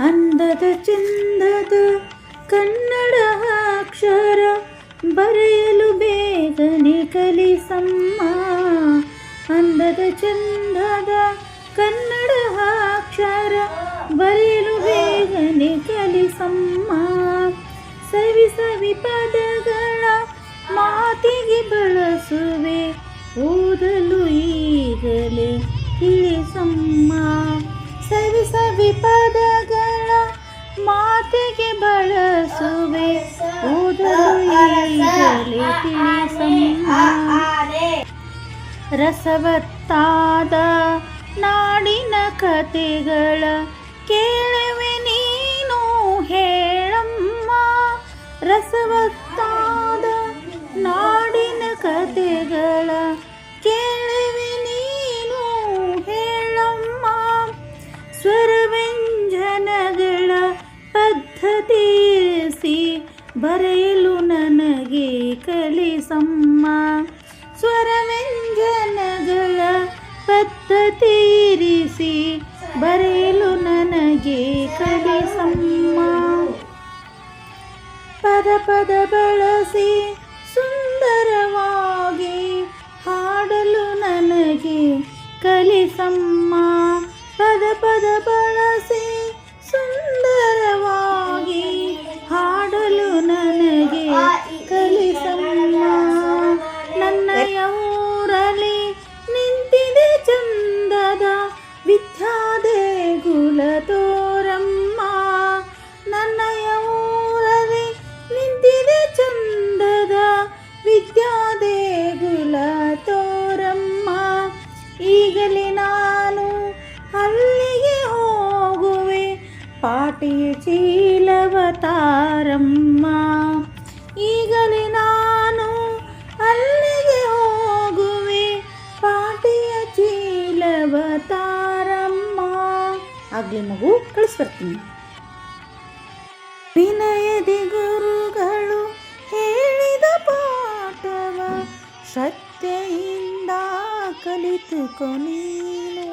ಅಂದದ ಚಂದದ ಕನ್ನಡ ಅಕ್ಷರ ಬರೆಯಲು ಬೇಗನೆ ಕಲಿಸಮ್ಮ. ಅಂದದ ಚಂದದ ಕನ್ನಡ ಅಕ್ಷರ ಬರೆಯಲು ಬೇಗನೆ ಕಲಿಸಮ್ಮ. ಸವಿ ಸವಿ ಪದಗಳ ಮಾತಿಗೆ ಬಳಸುವೆ. ಈಗಲೇ ತಿಳಿಸಮ್ಮ ಸವಿ ಸವಿ ಪದಗಳ ಮಾತಿಗೆ ಬಳಸುವೆ. ಓದಲು ರಸವತ್ತಾದ ನಾಡಿನ ಕತೆಗಳ ಪದ್ಧತಿಸಿ ಬರೆಯಲು ನನಗೆ ಕಲಿಸಮ್ಮ. ಸ್ವರವ್ಯಂಜನಗಳ ಪದ್ಧತಿರಿಸಿ ಬರೆಯಲು ನನಗೆ ಕಲಿಸಮ್ಮ. ಪದ ಪದ ಬಳಸಿ ಸುಂದರವಾಗಿ ಹಾಡಲು ನನಗೆ ಕಲಿಸಮ್ಮ. ಪದ ಪದ ಬಳಸಿ ವಿದ್ಯಾದೆ ತೋರಮ್ಮ, ಈಗಲೇ ನಾನು ಅಲ್ಲಿಗೆ ಹೋಗುವೆ. ಪಾಟಿಯ ಚೀಲವ ತಾರಮ್ಮ, ಈಗಲೇ ನಾನು ಅಲ್ಲಿಗೆ ಹೋಗುವೆ. ಪಾಟಿಯ ಚೀಲವ ತಾರಮ್ಮ. ಆಗ್ಲಿ ಮಗು, ಕಳಿಸ್ಬರ್ತೀನಿ. ವಿನಯದಿ ಶ್ರದ್ಧೆಯಿಂದ ಕಲಿತುಕೊ ನೀನು